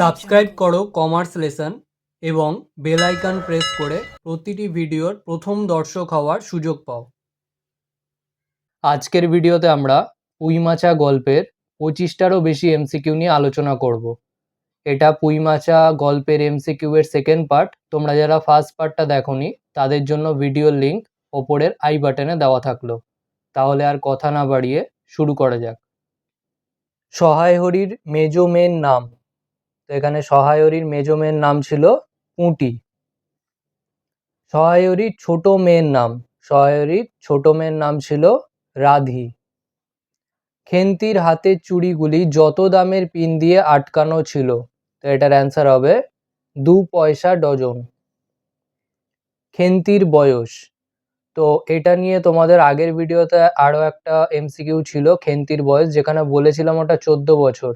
Subscribe করো commerce lesson এবং bell icon press করে প্রতিটি ভিডিওর প্রথম দর্শক হওয়ার সুযোগ পাও। আজকের ভিডিওতে আমরা পুইমাচা গল্পের পঁচিশটারও বেশি এমসিকিউ নিয়ে আলোচনা করব। এটা পুইমাচা গল্পের এমসিকিউ এর সেকেন্ড পার্ট তোমরা যারা ফার্স্ট পার্টটা দেখোনি তাদের জন্য ভিডিওর লিংক ওপরের আই বাটনে দেওয়া থাকল। তাহলে আর কথা না বাড়িয়ে শুরু করা যাক। সহায় হরির মেজো মেয়ের নাম। তো এখানে সহায়রীর মেজো মেয়ের নাম ছিল পুঁটি। সহায়রীর ছোট মেয়ের নাম, সহায়রীর ছোট মেয়ের নাম ছিল রাধি। খেন্তির হাতের চুড়িগুলি যত দামের পিন দিয়ে আটকানো ছিল, তো এটার অ্যান্সার হবে দু পয়সা ডজন। খেন্তির বয়স, তো এটা নিয়ে তোমাদের আগের ভিডিওতে আরও একটা এমসিকিউ ছিল, খেন্তির বয়স, যেখানে বলেছিলাম ওটা চোদ্দ বছর।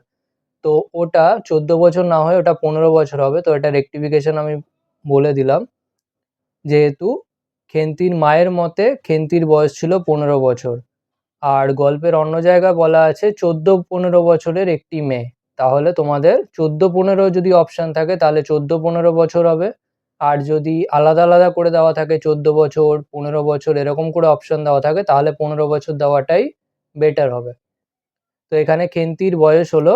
তো ওটা চোদ্দ বছর না হয়ে ওটা পনেরো বছর হবে। তো এটা রেকটিফিকেশন আমি বলে দিলাম। যেহেতু খেন্তির মায়ের মতে খেন্তির বয়স ছিল পনেরো বছর। আর গল্পের অন্য জায়গায় বলা আছে চোদ্দ পনেরো বছরের একটি মেয়ে। তাহলে তোমাদের চোদ্দ পনেরো যদি অপশান থাকে তাহলে চোদ্দ পনেরো বছর হবে। আর যদি আলাদা আলাদা করে দেওয়া থাকে চোদ্দ বছর, পনেরো বছর এরকম করে অপশান দেওয়া থাকে তাহলে পনেরো বছর দেওয়াটাই বেটার হবে। তো এখানে খেন্তির বয়স হলো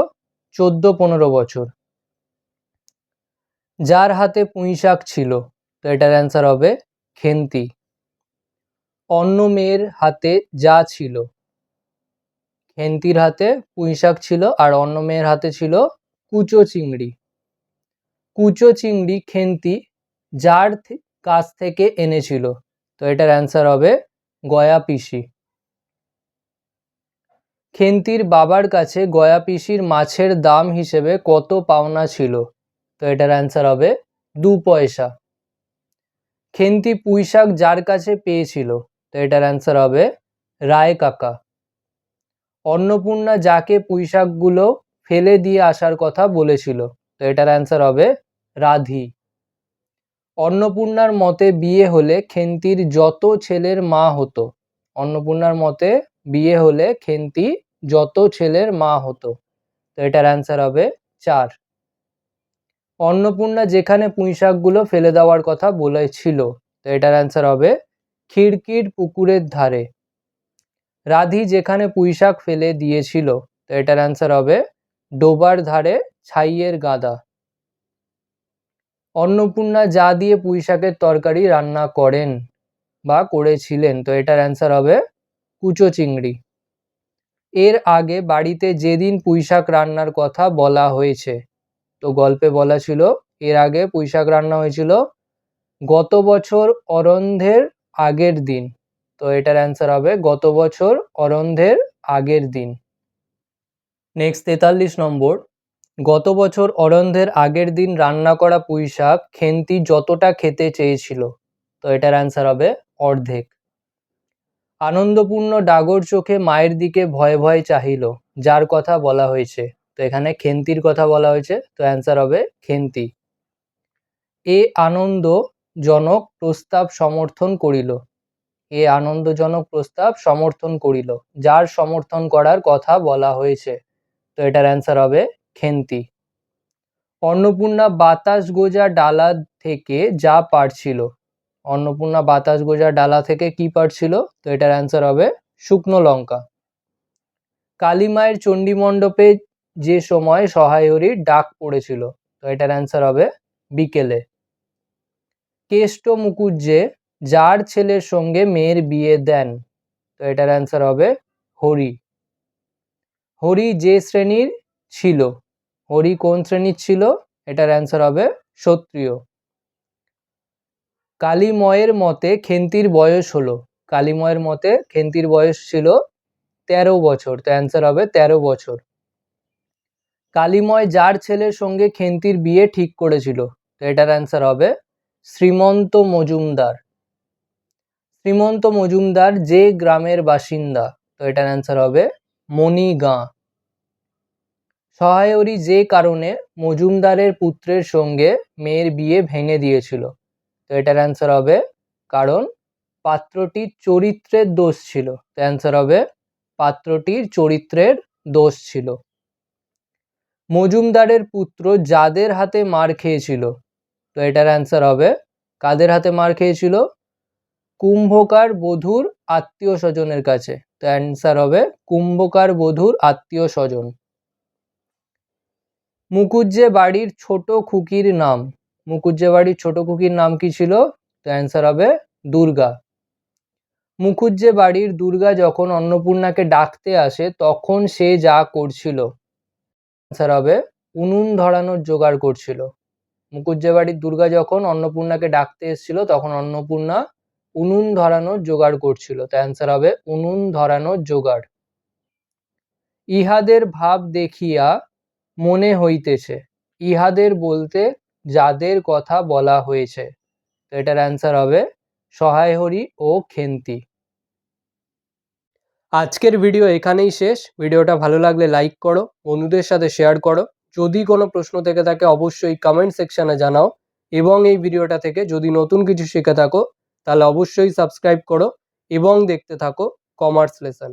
চোদ্দ, পনেরো বছর। যার হাতে পুঁইশাক ছিল, তো এটার অ্যান্সার হবে খেন্তি। অন্য মেয়ের হাতে যা ছিল, খেন্তির হাতে পুঁইশাক ছিল, আর অন্য মেয়ের হাতে ছিল কুচো চিংড়ি। কুচো চিংড়ি খেন্তি যার কাছ থেকে এনেছিল, তো এটার অ্যান্সার হবে গয়া পিসি। খেন্তির বাবার কাছে গয়া পিসির মাছের দাম হিসেবে কত পাওনা ছিল? তো এটার অ্যান্সার হবে দু পয়সা। খেন্তি পুঁইশাক যার কাছে পেয়েছিল? তো এটার অ্যান্সার হবে রায় কাকা। অন্নপূর্ণা যাকে পুঁইশাকগুলো ফেলে দিয়ে আসার কথা বলেছিল, তো এটার অ্যান্সার হবে রাধি। অন্নপূর্ণার মতে বিয়ে হলে খেন্তির যত ছেলের মা হতো, অন্নপূর্ণার মতে বিয়ে হলে খেন্তি যত ছেলের মা হতো। তো এটার অ্যান্সার হবে চার। অন্নপূর্ণা যেখানে পুঁইশাকগুলো ফেলে দেওয়ার কথা বলেছিল, তো এটার অ্যান্সার হবে খিড়কির পুকুরের ধারে। রাধি যেখানে পুঁইশাক ফেলে দিয়েছিল, তো এটার অ্যান্সার হবে ডোবার ধারে ছাইয়ের গাদা। অন্নপূর্ণা যা দিয়ে পুঁইশাকের তরকারি রান্না করেন বা করেছিলেন, তো এটার অ্যান্সার হবে কুচো চিংড়ি। এর আগে বাড়িতে যেদিন পুঁইশাক রান্নার কথা বলা হয়েছে, তো গল্পে বলা ছিল, এর আগে পুঁইশাক রান্না হয়েছিল গত বছর অরন্ধের আগের দিন। তো এটার অ্যান্সার হবে গত বছর অরন্ধের আগের দিন। নেক্সট তেতাল্লিশ নম্বর, গত বছর অরন্ধের আগের দিন রান্না করা পুঁইশাক খেন্তি যতটা খেতে চেয়েছিল, তো এটার অ্যান্সার হবে অর্ধেক। আনন্দপূর্ণ ডাগর চোখে মায়ের দিকে ভয়ে ভয়ে চাহিল। যার কথা বলা হয়েছে। তো এখানে খেন্তির কথা বলা হয়েছে। তো অ্যান্সার হবে খেন্তি। এ আনন্দজনক প্রস্তাব সমর্থন করিল। এ আনন্দজনক প্রস্তাব সমর্থন করিল। যার সমর্থন করার কথা বলা হয়েছে। তো এটার অ্যান্সার হবে খেন্তি। অন্নপূর্ণা বাতাস গোজা ডালা থেকে যা পারছিল। অন্নপূর্ণা বাতাস গোজা ডালা থেকে কি পারছিল তো এটার অ্যান্সার হবে শুকনো লঙ্কা। কালীমায়ের চণ্ডী মণ্ডপে যে সময় সহায়রীর ডাক পড়েছিল, তো এটার অ্যান্সার হবে বিকেলে। কেষ্ট মুকুজ্জে যার ছেলের সঙ্গে মেয়ের বিয়ে দেন, তো এটার অ্যান্সার হবে হরি। হরি যে শ্রেণির ছিল, হরি কোন শ্রেণির ছিল? এটার অ্যান্সার হবে ক্ষত্রিয়। কালীময়ের মতে খেন্তির বয়স হলো। কালীময়ের মতে খেন্তির বয়স ছিল তেরো বছর, তো অ্যান্সার হবে তেরো বছর। কালীময় যার ছেলের সঙ্গে খেন্তির বিয়ে ঠিক করেছিল, তো এটার অ্যান্সার হবে শ্রীমন্ত মজুমদার। শ্রীমন্ত মজুমদার যে গ্রামের বাসিন্দা, তো এটার অ্যান্সার হবে মণিগাঁ। সহায়রী যে কারণে মজুমদারের পুত্রের সঙ্গে মেয়ের বিয়ে ভেঙে দিয়েছিল। তো এটার অ্যান্সার হবে, কারণ পাত্রটির চরিত্রের দোষ ছিল। তো অ্যান্সার হবে পাত্রটির চরিত্রের দোষ ছিল। মজুমদারের পুত্র যাদের হাতে মার খেয়েছিল, তো এটার অ্যান্সার হবে, কাদের হাতে মার খেয়েছিল? কুম্ভকার বধূর আত্মীয় স্বজনের কাছে। তো অ্যান্সার হবে, কুম্ভকার বধূর আত্মীয় স্বজন। মুকুজ্জে বাড়ির ছোট খুকির নাম। মুকুজ্জে বাড়ির ছোট খুকির নাম কি ছিল? তো অ্যান্সার হবে দুর্গা। মুকুজ্জে বাড়ির দুর্গা যখন অন্নপূর্ণাকে ডাকতে আসে, তখন সে যা করছিল অ্যান্সার হবে উনুন ধরানোর জোগাড় করছিল। মুকুজ্জে বাড়ির দুর্গা যখন অন্নপূর্ণাকে ডাকতে এসেছিল, তখন অন্নপূর্ণা উনুন ধরানোর জোগাড় করছিল। তো অ্যান্সার হবে উনুন ধরানোর জোগাড়। ইহাদের ভাব দেখিয়া মনে হইতেছে। ইহাদের বলতে যাদের কথা বলা হয়েছে। তো এটার অ্যান্সার হবে সহায়হরি ও খেন্তি। আজকের ভিডিও এখানেই শেষ। ভিডিওটা ভালো লাগলে লাইক করো, বন্ধুদের সাথে শেয়ার করো। যদি কোনো প্রশ্ন থেকে থাকে অবশ্যই কমেন্ট সেকশনে জানাও। এবং এই ভিডিওটা থেকে যদি নতুন কিছু শিখে থাকো, তাহলে অবশ্যই সাবস্ক্রাইব করো এবং দেখতে থাকো কমার্স লেসন